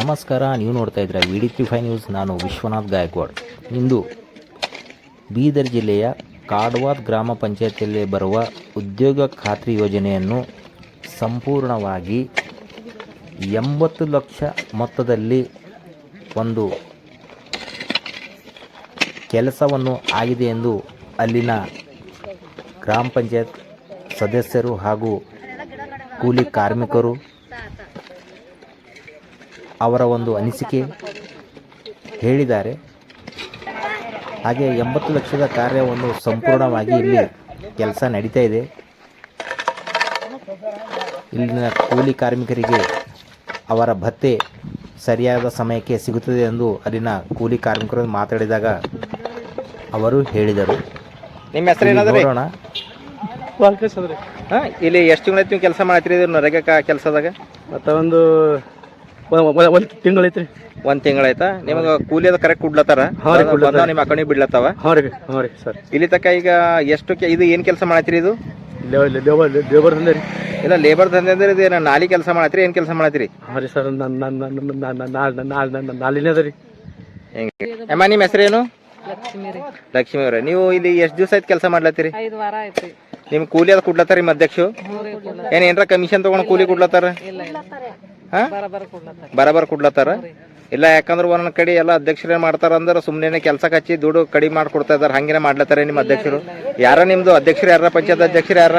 ನಮಸ್ಕಾರ, ನೀವು ನೋಡ್ತಾ ಇದ್ದೀರಾ V D three five news ನಾನು ವಿಶ್ವನಾಥ್ ಗಾಯಕ್ವಾಡ್. ಇಂದು ಬೀದರ್ ಜಿಲ್ಲೆಯ ಕಾಡ್ವಾದ್ ಗ್ರಾಮ ಪಂಚಾಯತಿಯಲ್ಲಿ ಬರುವ ಉದ್ಯೋಗ ಖಾತ್ರಿ ಯೋಜನೆಯನ್ನು ಸಂಪೂರ್ಣವಾಗಿ ಎಂಬತ್ತು ಲಕ್ಷ ಮೊತ್ತದಲ್ಲಿ ಒಂದು ಕೆಲಸವನ್ನು ಆಗಿದೆ ಎಂದು ಅಲ್ಲಿನ ಗ್ರಾಮ ಪಂಚಾಯತ್ ಸದಸ್ಯರು ಹಾಗೂ ಕೂಲಿ ಕಾರ್ಮಿಕರು ಅವರ ಒಂದು ಅನಿಸಿಕೆ ಹೇಳಿದ್ದಾರೆ. ಹಾಗೆ ಎಂಬತ್ತು ಲಕ್ಷದ ಕಾರ್ಯವನ್ನು ಸಂಪೂರ್ಣವಾಗಿ ಇಲ್ಲಿ ಕೆಲಸ ನಡೀತಾ ಇದೆ. ಇಲ್ಲಿನ ಕೂಲಿ ಕಾರ್ಮಿಕರಿಗೆ ಅವರ ಭತ್ತೆ ಸರಿಯಾದ ಸಮಯಕ್ಕೆ ಸಿಗುತ್ತದೆ ಎಂದು ಅಲ್ಲಿನ ಕೂಲಿ ಕಾರ್ಮಿಕರು ಮಾತಾಡಿದಾಗ ಅವರು ಹೇಳಿದರು. ನಿಮ್ಮ ಹೆಸರು ಏನದ್ರಿ ನೋಡೋಣ. ಇಲ್ಲಿ ಎಷ್ಟು ತಿಂಗಳ ನೀವು ಕೆಲಸ ಮಾಡ್ತೀರಿ ನರೇಗಾ ಕೆಲಸದಾಗ? ಮತ್ತೊಂದು ಒಂದು ಒಂದು ತಿಂಗಳೈತ್ರಿ ಒಂದ್ ತಿಂಗಳಾಯ್ತಾ ನಿಮಗೆ ಕೂಲಿ ಅದು ಕರೆಕ್ಟ್ ಕೊಡ್ಲತ್ತಾರ ಹಾ ರೀ, ಕೊಡ್ಲತ್ತಾರ. ಬಂದಾವ ನಿಮ್ಮ ಅಕೌಂಟಿಗೆ ಬಿಡ್ಲತ್ತಾವ? ಹಾಂ ರೀ ಹಾಂ ರೀ ಸರ್. ಇಲ್ಲಿ ತಕ್ಕ ಈಗ ಎಷ್ಟು ಕೆ- ಇದು ಏನ್ ಕೆಲಸ ಮಾಡತ್ತೀರಿ ಇದು? ಲೇಬರ್ ಲೇಬರ್ ರೀ. ಇಲ್ಲ ಲೇಬರ್ ದಂಧೆ ಅಂದ್ರೆ ಇದು ಏನ ನಾಲಿ ಕೆಲಸ ಮಾಡತ್ತೀರಿ ಏನ್ ಕೆಲಸ ಮಾಡತ್ತೀರಿ? ಹಾಂ ರೀ ಸರ್ ನನ್ನ ನನ್ನ ನಾಲಿನೇ ಅದ ರೀ. ಹೆಂಗೆ? ಅಮ್ಮ ನಿಮ್ಮ ಹೆಸರೇನು ಲಕ್ಷ್ಮಿ ಅವರೇ. ನೀವು ಇಲ್ಲಿ ಎಷ್ಟು ದಿವಸ ಆಯ್ತು ಕೆಲಸ ಮಾಡ್ಲತ್ತೀರಿ? ಐದು ವಾರ ನಿಮ್ ಕೂಲಿ ಅದು ಕೊಡ್ಲತ್ತಾರ ನಿಮ್ಮ ಅಧ್ಯಕ್ಷ? ಏನ್ ಏನ್ರ ಕಮಿಷನ್ ತಗೊಂಡ್ ಕೂಲಿ ಕೊಡ್ಲತ್ತಾರ? ಇಲ್ಲ ಇಲ್ಲ. ಹಾ? ಬರಬರ ಕೊಡ್ಲತ್ತಾರ. ಬರಬರ್ ಕೊಡ್ಲತ್ತಾರ? ಇಲ್ಲ ಯಾಕಂದ್ರೆ ಒಂದೊಂದ್ ಕಡೆ ಎಲ್ಲ ಅಧ್ಯಕ್ಷರು ಏನ್ ಮಾಡ್ತಾರ ಅಂದ್ರೆ ಸುಮ್ಮನೆ ಕೆಲಸ ಹಚ್ಚಿ ದುಡ್ಡು ಕಡಿಮೆ ಮಾಡ್ಕೊಡ್ತಾ ಇದಾರೆ ಹಂಗೇನೆ ಮಾಡ್ಲತ್ತಾರ ನಿಮ್ಮ ಅಧ್ಯಕ್ಷರು. ಯಾರ ನಿಮ್ದು? ಅಧ್ಯಕ್ಷರು ಯಾರ ಪಂಚಾಯತ್ ಅಧ್ಯಕ್ಷರು ಯಾರ?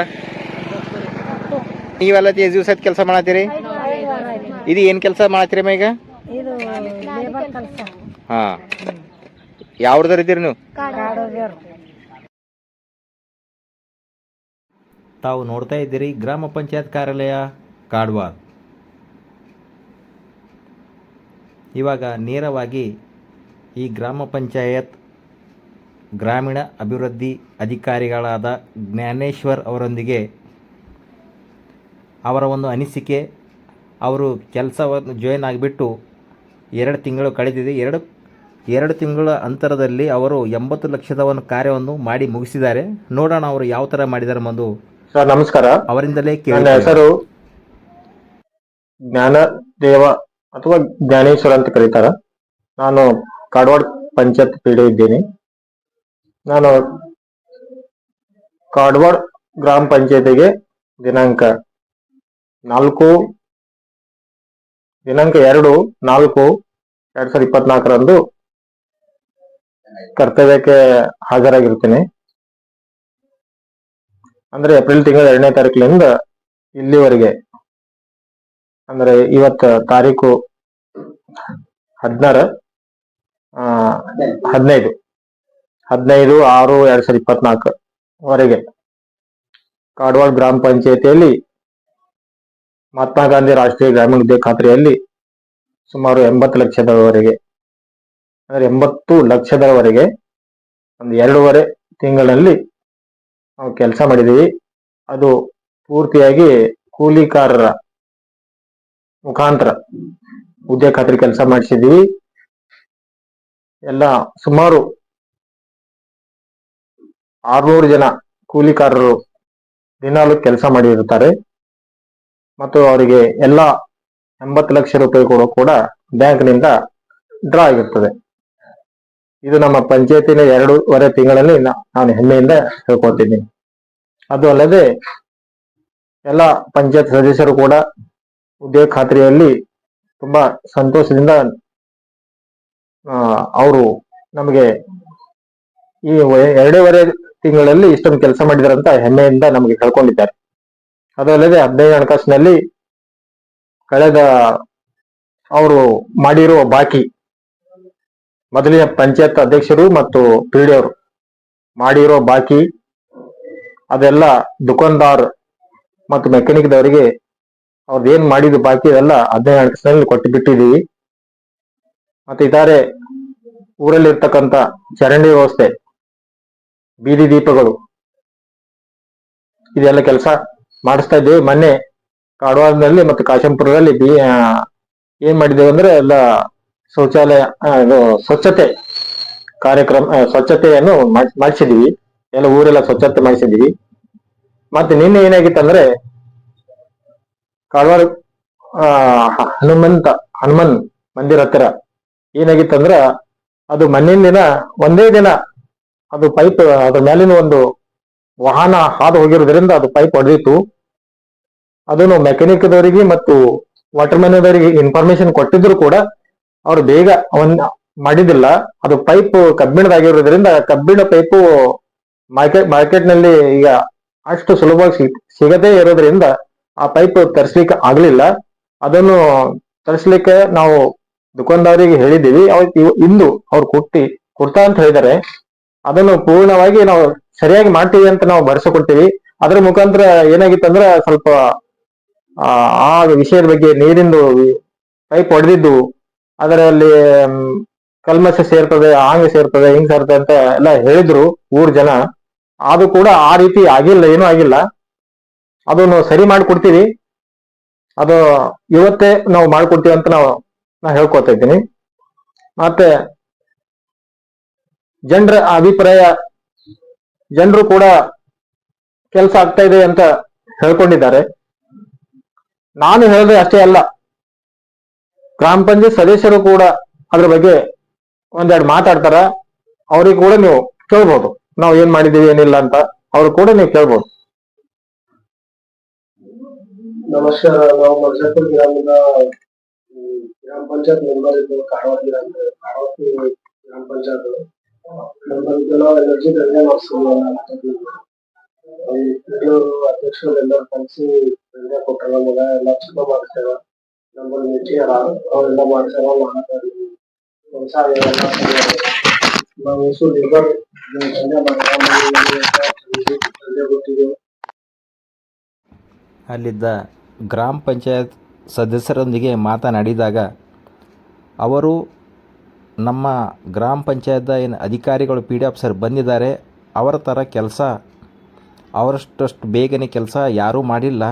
ನೀವೆಲ್ಲ ಎಷ್ಟು ದಿವಸ ಆಯ್ತು ಕೆಲಸ ಮಾಡತ್ತೀರಿ? ಇದು ಏನ್ ಕೆಲಸ ಮಾಡತ್ತೀರಿ ಅಮ್ಮ ಈಗ? ಇದು ಲೇಬರ್ ಕೆಲಸ. ಹಾ. ಯಾವ್ದಾರ ಇದ್ದೀರಿ ನೀವು? ತಾವು ನೋಡ್ತಾ ಇದ್ದೀರಿ ಗ್ರಾಮ ಪಂಚಾಯತ್ ಕಾರ್ಯಾಲಯ ಕಾಡ್ವಾದ್ ಇವಾಗ ನೇರವಾಗಿ ಈ ಗ್ರಾಮ ಪಂಚಾಯತ್ ಗ್ರಾಮೀಣ ಅಭಿವೃದ್ಧಿ ಅಧಿಕಾರಿಗಳಾದ ಜ್ಞಾನೇಶ್ವರ್ ಅವರೊಂದಿಗೆ ಅವರ ಒಂದು ಅನಿಸಿಕೆ ಅವರು ಕೆಲಸವನ್ನು ಜಾಯಿನ್ ಆಗಿಬಿಟ್ಟು ಎರಡು ತಿಂಗಳು ಕಳೆದಿದೆ. ಎರಡು ಎರಡು ತಿಂಗಳ ಅಂತರದಲ್ಲಿ ಅವರು ಎಂಬತ್ತು ಲಕ್ಷದ ಒಂದು ಕಾರ್ಯವನ್ನು ಮಾಡಿ ಮುಗಿಸಿದ್ದಾರೆ. ನೋಡೋಣ ಅವರು ಯಾವ ಥರ ಮಾಡಿದ್ದಾರೆ ಒಂದು ಸರ್ ನಮಸ್ಕಾರ. ಅವರಿಂದಲೇ ಕೇಳಿ ಹೆಸರು ಜ್ಞಾನದೇವ ಅಥವಾ ಜ್ಞಾನೇಶ್ವರ ಅಂತ ಕರೀತಾರ. ನಾನು ಕಾಡವಾಡ ಪಂಚಾಯತ್ ಪೀಡೆ ಇದ್ದೀನಿ. ನಾನು ಕಾಡವಾಡ ಗ್ರಾಮ ಪಂಚಾಯತಿಗೆ ದಿನಾಂಕ ನಾಲ್ಕು, ದಿನಾಂಕ ಎರಡು, ನಾಲ್ಕು, ಎರಡ್ ಸಾವಿರದ ಇಪ್ಪತ್ನಾಲ್ಕರಂದು ಕರ್ತವ್ಯಕ್ಕೆ ಹಾಜರಾಗಿರ್ತೇನೆ. ಅಂದ್ರೆ ಏಪ್ರಿಲ್ ತಿಂಗಳ ಎರಡನೇ ತಾರೀಕಿನಿಂದ ಇಲ್ಲಿವರೆಗೆ ಅಂದ್ರೆ ಇವತ್ತ ತಾರೀಕು ಹದಿನಾರ ಹದಿನೈದು. ಹದಿನೈದು, ಆರು, ಎರಡ್ ಸಾವಿರದ ಇಪ್ಪತ್ನಾಲ್ಕು ವರೆಗೆ ಕಾಡವಾಡ ಗ್ರಾಮ ಪಂಚಾಯತಿಯಲ್ಲಿ ಮಹಾತ್ಮ ಗಾಂಧಿ ರಾಷ್ಟ್ರೀಯ ಗ್ರಾಮೀಣ ಉದ್ಯೋಗ ಖಾತ್ರಿಯಲ್ಲಿ ಸುಮಾರು ಎಂಬತ್ತು ಲಕ್ಷದವರೆಗೆ, ಅಂದ್ರೆ ಎಂಬತ್ತು ಲಕ್ಷದವರೆಗೆ ಒಂದು ಎರಡೂವರೆ ತಿಂಗಳಲ್ಲಿ ನಾವು ಕೆಲಸ ಮಾಡಿದೀವಿ ಅದು ಪೂರ್ತಿಯಾಗಿ ಕೂಲಿಕಾರರ ಮುಖಾಂತರ ಹುದ್ದೆ ಖಾತ್ರಿ ಕೆಲಸ ಮಾಡಿಸಿದೀವಿ ಎಲ್ಲ ಸುಮಾರು ಆರ್ನೂರು ಜನ ಕೂಲಿಕಾರರು ದಿನಾಲು ಕೆಲಸ ಮಾಡಿರುತ್ತಾರೆ. ಮತ್ತು ಅವರಿಗೆ ಎಲ್ಲ ಎಂಬತ್ತು ಲಕ್ಷ ರೂಪಾಯಿ ಕೂಡ ಕೂಡ ಬ್ಯಾಂಕ್ನಿಂದ ಡ್ರಾ ಆಗಿರ್ತದೆ ಇದು ನಮ್ಮ ಪಂಚಾಯತಿನ ಎರಡೂವರೆ ತಿಂಗಳಲ್ಲಿ ನಾನು ಹೆಮ್ಮೆಯಿಂದ ಹೇಳ್ಕೊತೀನಿ ಅದು ಅಲ್ಲದೆ ಎಲ್ಲ ಪಂಚಾಯತ್ ಸದಸ್ಯರು ಕೂಡ ಉದ್ಯೋಗ ಖಾತ್ರಿಯಲ್ಲಿ ತುಂಬಾ ಸಂತೋಷದಿಂದ ಅವರು ನಮಗೆ ಈ ಎರಡೂವರೆ ತಿಂಗಳಲ್ಲಿ ಇಷ್ಟೊಂದು ಕೆಲಸ ಮಾಡಿದಾರಂತ ಹೆಮ್ಮೆಯಿಂದ ನಮಗೆ ಕಳ್ಕೊಂಡಿದ್ದಾರೆ ಅದಲ್ಲದೆ ಹದಿನೈದು ಹಣಕಾಸಿನಲ್ಲಿ ಕಳೆದ ಅವರು ಮಾಡಿರುವ ಬಾಕಿ ಮೊದಲಿನ ಪಂಚಾಯತ್ ಅಧ್ಯಕ್ಷರು ಮತ್ತು ಪಿಡಿಯವರು ಮಾಡಿರೋ ಬಾಕಿ ಅದೆಲ್ಲ ದುಕಾನ್ದಾರ್ ಮತ್ತು ಮೆಕ್ಯಾನಿಕ್ ದವರಿಗೆ ಅವ್ರದ್ದು ಏನ್ ಮಾಡಿದ ಬಾಕಿ ಅದೆಲ್ಲ ಹದಿನೈದು ಹಣಕಾಸಿನಲ್ಲಿ ಕೊಟ್ಟು ಬಿಟ್ಟಿದೀವಿ ಮತ್ತೆ ಇದಾರೆ ಊರಲ್ಲಿ ಇರ್ತಕ್ಕಂತ ಚರಂಡಿ ವ್ಯವಸ್ಥೆ, ಬೀದಿ ದೀಪಗಳು. ಇದೆಲ್ಲ ಕೆಲಸ ಮಾಡಿಸ್ತಾ ಇದ್ದೀವಿ. ಮೊನ್ನೆ ಕಾಡವಾರದಲ್ಲಿ ಮತ್ತು ಕಾಶಂಪುರದಲ್ಲಿ ಬಿ ಏನ್ ಮಾಡಿದ್ದೇವೆ ಅಂದ್ರೆ ಎಲ್ಲ ಶೌಚಾಲಯ ಇದು ಸ್ವಚ್ಛತೆ ಕಾರ್ಯಕ್ರಮ ಸ್ವಚ್ಛತೆಯನ್ನು ಮಾಡ್- ಮಾಡಿಸಿದೀವಿ ಎಲ್ಲ ಊರೆಲ್ಲ ಸ್ವಚ್ಛತೆ ಮಾಡಿಸಿದೀವಿ ಮತ್ತೆ ನಿನ್ನೆ ಏನಾಗಿತ್ತಂದ್ರೆ ಕಾರವಾರ ಹನುಮಂತ, ಹನುಮನ್ ಮಂದಿರ ಹತ್ತಿರ ಏನಾಗಿತ್ತಂದ್ರ ಅದು ಮಣ್ಣಿನ ದಿನ, ಒಂದೇ ದಿನ ಅದು ಪೈಪ್ ಅದ್ರ ಮೇಲಿನ ಒಂದು ವಾಹನ ಹಾದು ಹೋಗಿರೋದ್ರಿಂದ ಅದು ಪೈಪ್ ಹೊಡೆದಿತ್ತು ಅದನ್ನು ಮೆಕ್ಯಾನಿಕ್ ದವರಿಗೆ ಮತ್ತು ವಾಟರ್ ಮ್ಯಾನ್ ಅವರಿಗೆ ಇನ್ಫಾರ್ಮೇಶನ್ ಕೊಟ್ಟಿದ್ರು ಕೂಡ ಅವ್ರು ಬೇಗ ಅವನ್ ಮಾಡಿದಿಲ್ಲ ಅದು ಪೈಪ್ ಕಬ್ಬಿಣದಾಗಿರೋದ್ರಿಂದ ಕಬ್ಬಿಣ ಪೈಪು ಮಾರ್ಕೆಟ್ನಲ್ಲಿ ಈಗ ಅಷ್ಟು ಸುಲಭವಾಗಿ ಸಿಗ್- ಸಿಗದೇ ಇರೋದ್ರಿಂದ ಆ ಪೈಪ್ ತರಿಸ್ಲಿಕ್ಕೆ ಆಗ್ಲಿಲ್ಲ. ಅದನ್ನು ತರಿಸ್ಲಿಕ್ಕೆ ನಾವು ದುಕಾನ್ದಾರಿಗೆ ಹೇಳಿದ್ದೀವಿ. ಇಂದು ಅವ್ರು ಕೊಟ್ಟಿ ಕೊಡ್ತಾ ಅಂತ ಹೇಳಿದ್ದಾರೆ. ಅದನ್ನು ಪೂರ್ಣವಾಗಿ ನಾವು ಸರಿಯಾಗಿ ಮಾಡ್ತೀವಿ ಅಂತ ನಾವು ಭರವಸೆ ಕೊಡ್ತೀವಿ ಅದ್ರ ಮುಖಾಂತರ ಏನಾಗಿತ್ತಂದ್ರೆ ಸ್ವಲ್ಪ, ಆ ವಿಷಯದ ಬಗ್ಗೆ ನೀರಿಂದು ಪೈಪ್ ಹೊಡೆದಿದ್ದು ಅದರಲ್ಲಿ ಕಲ್ಮಸ ಸೇರ್ತದೆ, ಆಂಗ ಸೇರ್ತದೆ, ಹಿಂಗ್ ಸೇರ್ತದೆ ಅಂತ ಎಲ್ಲ ಹೇಳಿದ್ರು ಊರ್ ಜನ. ಅದು ಕೂಡ ಆ ರೀತಿ ಆಗಿಲ್ಲ, ಏನೂ ಆಗಿಲ್ಲ. ಅದನ್ನು ಸರಿ ಮಾಡ್ಕೊಡ್ತೀವಿ. ಅದು ಇವತ್ತೇ ನಾವು ಮಾಡ್ಕೊಡ್ತೀವಿ ಅಂತ ನಾವು, ನಾ ಹೇಳ್ಕೊತಾ ಇದ್ದೀನಿ. ಮತ್ತೆ ಜನರ ಅಭಿಪ್ರಾಯ, ಜನರು ಕೂಡ ಕೆಲಸ ಆಗ್ತಾ ಇದೆ ಅಂತ ಹೇಳ್ಕೊಂಡಿದ್ದಾರೆ. ನಾನು ಹೇಳಿದ್ರೆ ಅಷ್ಟೇ ಅಲ್ಲ. ಗ್ರಾಮ ಪಂಚಾಯತ್ ಸದಸ್ಯರು ಕೂಡ ಅದ್ರ ಬಗ್ಗೆ ಒಂದೆರಡು ಮಾತಾಡ್ತಾರ. ಅವ್ರಿಗೆ ಕೂಡ ನೀವು ಕೇಳ್ಬೋದು. ನಾವು ಏನ್ ಮಾಡಿದೀವಿ ಏನಿಲ್ಲ ಅಂತ. ಅವ್ರು ಕೂಡ ನೀವು ಕೇಳ್ಬೋದು. ನಮಸ್ಕಾರ ನಾವು ಮರ್ಜಾಪುರ ಗ್ರಾಮದ ಹ್ಮ್, ಗ್ರಾಮ ಪಂಚಾಯತ್ ಮೆಂಬರ್ ಇದ್ದು ಕಾರವಾರ ಗ್ರಾಮ ಕಾರವಾರ ಗ್ರಾಮ ಪಂಚಾಯತ್ ನಮ್ಮಲ್ಲಿ ನಾವು ಎನರ್ಜಿ ದಂಧೆ ಮಾಡಿಸ್ಕೊಂಡು ಅಧ್ಯಕ್ಷರು ಎಲ್ಲರೂ ಕಲಿಸಿ ದಂಧೆ ಕೊಟ್ಟರ ನಮಗ ಎಲ್ಲ ಚಲೋ ಮಾಡ್ಸ್ಯಾರ ನಮ್ಮಲ್ಲಿ ಮಿಟ್ಟಿ ಅದ ಅವೆಲ್ಲ ಮಾಡ್ಸ್ಯಾರ ಮಾಡತ್ತಾರ ಕೆಲಸ ನಾವು ಎಷ್ಟು ಲೇಬರ್ ದಂಧೆ ಮಾಡ್ತಾರೆ ದಂಧೆ ಕೊಟ್ಟಿದ್ದೇವೆ ಅಲ್ಲಿದ್ದ ಗ್ರಾಮ ಪಂಚಾಯತ್ ಸದಸ್ಯರೊಂದಿಗೆ ಮಾತನಾಡಿದಾಗ, ಅವರು, ನಮ್ಮ ಗ್ರಾಮ ಪಂಚಾಯತ್ದ ಏನು ಅಧಿಕಾರಿಗಳು, ಪಿ ಡಿ ಆಫೀಸರ್ ಬಂದಿದ್ದಾರೆ, ಅವರ ಥರ ಕೆಲಸ, ಅವರಷ್ಟಷ್ಟು ಬೇಗನೆ ಕೆಲಸ ಯಾರೂ ಮಾಡಿಲ್ಲ.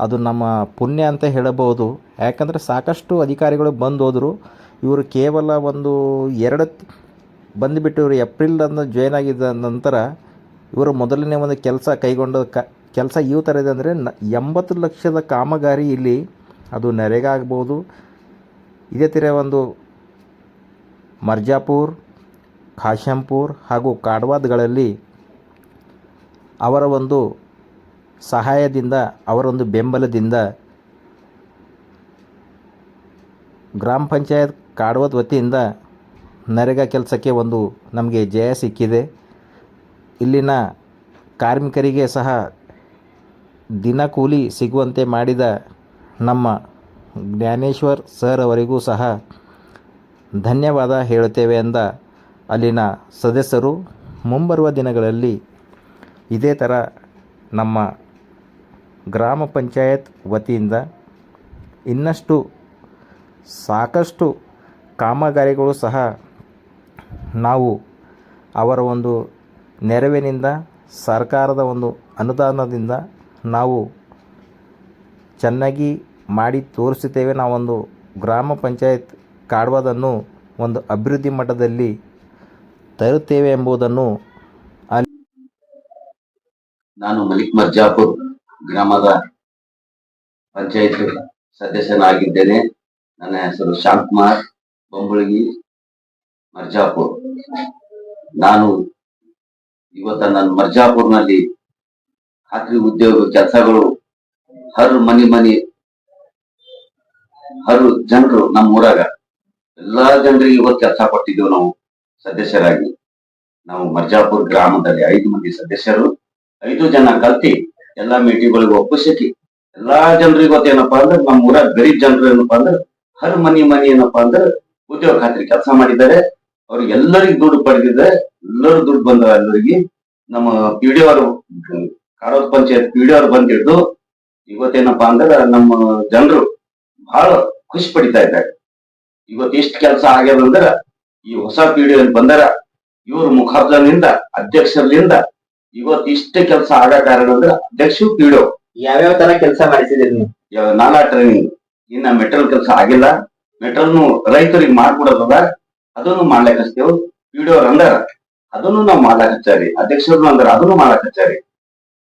ಅದು ನಮ್ಮ ಪುಣ್ಯ ಅಂತ ಹೇಳಬಹುದು. ಯಾಕಂದರೆ ಸಾಕಷ್ಟು ಅಧಿಕಾರಿಗಳು ಬಂದು ಹೋದರು ಇವರು ಕೇವಲ ಒಂದು ಎರಡು ಬಂದುಬಿಟ್ಟು ಇವರು ಏಪ್ರಿಲ್ ಅಂದು ಜಾಯ್ನ್ ಆಗಿದ್ದ ನಂತರ, ಇವರು ಮೊದಲನೇ ಒಂದು ಕೆಲಸ ಕೈಗೊಂಡ ಕ ಕೆಲಸ ಯಾವ ಥರ ಇದೆ ಅಂದರೆ ನ ಎಂಬತ್ತು ಲಕ್ಷದ ಕಾಮಗಾರಿ ಇಲ್ಲಿ ಅದು ನರೇಗಾ ಆಗ್ಬೋದು ಇದೇ ಥರ ಒಂದು ಮರ್ಜಾಪುರ್, ಖಾಶಂಪುರ್ ಹಾಗೂ ಕಾಡ್ವಾದ್ಗಳಲ್ಲಿ ಅವರ ಒಂದು ಸಹಾಯದಿಂದ, ಅವರೊಂದು ಬೆಂಬಲದಿಂದ ಗ್ರಾಮ ಪಂಚಾಯತ್ ಕಾಡ್ವಾದ್ ವತಿಯಿಂದ ನರೇಗಾ ಕೆಲಸಕ್ಕೆ ಒಂದು ನಮಗೆ ಜಯ ಸಿಕ್ಕಿದೆ. ಇಲ್ಲಿನ ಕಾರ್ಮಿಕರಿಗೆ ಸಹ ದಿನ ಕೂಲಿ ಸಿಗುವಂತೆ ಮಾಡಿದ ನಮ್ಮ ಜ್ಞಾನೇಶ್ವರ್ ಸರ್ ಅವರಿಗೂ ಸಹ ಧನ್ಯವಾದ ಹೇಳುತ್ತೇವೆ ಎಂದ ಅಲ್ಲಿನ ಸದಸ್ಯರು. ಮುಂಬರುವ ದಿನಗಳಲ್ಲಿ ಇದೇ ಥರ ನಮ್ಮ ಗ್ರಾಮ ಪಂಚಾಯತ್ ವತಿಯಿಂದ ಇನ್ನಷ್ಟು ಸಾಕಷ್ಟು ಕಾಮಗಾರಿಗಳು ಸಹ ನಾವು ಅವರ ಒಂದು ನೆರವಿನಿಂದ, ಸರ್ಕಾರದ ಒಂದು ಅನುದಾನದಿಂದ ನಾವು ಚೆನ್ನಾಗಿ ಮಾಡಿ ತೋರಿಸುತ್ತೇವೆ. ನಾವೊಂದು ಗ್ರಾಮ ಪಂಚಾಯತ್ ಕಾಡ್ವಾದನ್ನು ಒಂದು ಅಭಿವೃದ್ಧಿ ಮಟ್ಟದಲ್ಲಿ ತರುತ್ತೇವೆ ಎಂಬುದನ್ನು ನಾನು ಮಲಿಕ್ ಮರ್ಜಾಪುರ್ ಗ್ರಾಮದ ಪಂಚಾಯತ್ ಸದಸ್ಯನಾಗಿದ್ದೇನೆ. ನನ್ನ ಹೆಸರು ಶಾಂತಕುಮಾರ್ ಬೊಂಬಳಗಿ, ಮರ್ಜಾಪುರ್. ನಾನು ಇವತ್ತು ನನ್ನ ಮರ್ಜಾಪುರ್ನಲ್ಲಿ ಖಾತ್ರಿ ಉದ್ಯೋಗ ಕೆಲಸಗಳು, ಹರ್ ಮನಿ ಮನಿ, ಹರ್ ಜನರು ನಮ್ಮ ಊರಾಗ. ಎಲ್ಲಾ ಜನರಿಗೆ ಇವತ್ತು ಕೆಲಸ ಕೊಟ್ಟಿದ್ದೇವೆ ನಾವು ಸದಸ್ಯರಾಗಿ. ನಾವು ಮರ್ಜಾಪುರ್ ಗ್ರಾಮದಲ್ಲಿ ಐದು ಮಂದಿ ಸದಸ್ಯರು, ಐದು ಜನ ಕಲ್ತಿ ಎಲ್ಲಾ ಮೀಟಿಂಗ್ಗಳಿಗೆ ಒಪ್ಪಿಸಿ ಎಲ್ಲಾ ಜನರಿಗೆ ಇವತ್ತೇನಪ್ಪಾ ಅಂದ್ರೆ ನಮ್ಮ ಊರಾಗ ಗರೀಬ್ ಜನರು ಏನಪ್ಪಾ ಅಂದ್ರೆ ಹರ್ ಮನಿ ಮನಿ ಏನಪ್ಪಾ ಅಂದ್ರೆ ಉದ್ಯೋಗ ಖಾತ್ರಿ ಕೆಲಸ ಮಾಡಿದ್ದಾರೆ. ಅವ್ರಿಗೆ ಎಲ್ಲರಿಗೂ ದುಡ್ಡು ಪಡೆದಿದ್ದಾರೆ. ಎಲ್ಲರೂ ದುಡ್ಡು ಬಂದ ಎಲ್ಲರಿಗೆ. ನಮ್ಮ ಪಿ ಡಿ ಅವರು ಕಾಡೋದ್ ಪಂಚಾಯತ್ ಪಿ ಡಿ ಅವ್ರು ಬಂದಿದ್ದು ಇವತ್ತೇನಪ್ಪಾ ಅಂದ್ರೆ ನಮ್ಮ ಜನರು ಬಹಳ ಖುಷಿ ಪಡಿತಾ ಇದ್ದಾರೆ. ಇವತ್ತು ಇಷ್ಟ ಕೆಲಸ ಆಗ್ಯದ ಅಂದ್ರ ಈ ಹೊಸ ಪಿ ಡಿ ಬಂದರ ಇವ್ರ ಮುಖಾರ್ಜನಿಂದ ಅಧ್ಯಕ್ಷರಿಂದ ಇವತ್ತು ಇಷ್ಟ ಕೆಲಸ ಆಗ ಕಾರಣ ಅಂದ್ರೆ ಅಧ್ಯಕ್ಷ ಪಿ ಡಿ ಯಾವ್ಯಾವ ತರ ಕೆಲಸ ಮಾಡಿಸಿದಿರಿ ನೀವು? ನಾನಾ ಟ್ರೈನಿಂಗ್ ಇನ್ನ ಮೆಟ್ರಲ್ ಕೆಲಸ ಆಗಿಲ್ಲ. ಮೆಟ್ರಲ್ನು ರೈತರಿಗೆ ಮಾಡ್ಬಿಡೋದದ ಅದನ್ನು ಮಾಡ್ಲಿಕ್ಕೆ ಹಚ್ತೇವ್. ಅವ್ರ ಅಂದ್ರ ಅದನ್ನು ನಾವು ಮಾಡ್ಲಾಕ್ ಹಚ್ಚಾರಿ. ಅಧ್ಯಕ್ಷರು ಅಂದ್ರ ಅದನ್ನು ಮಾಡ್ಲಾಕ್ ಹಚ್ಚಾರಿ.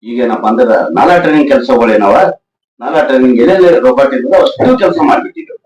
ಈಗ ಏನಪ್ಪ ಅಂದ್ರೆ ನಾಲಾ ಟ್ರೈನಿಂಗ್ ಕೆಲಸಗಳೇನವ? ನಾಲಾ ಟ್ರೈನಿಂಗ್ ಏನೇನು ರೋಬೋಟ್ ಇದ್ರು ಅಷ್ಟು ಕೆಲಸ ಮಾಡ್ಬಿಟ್ಟಿದ್ದೇವೆ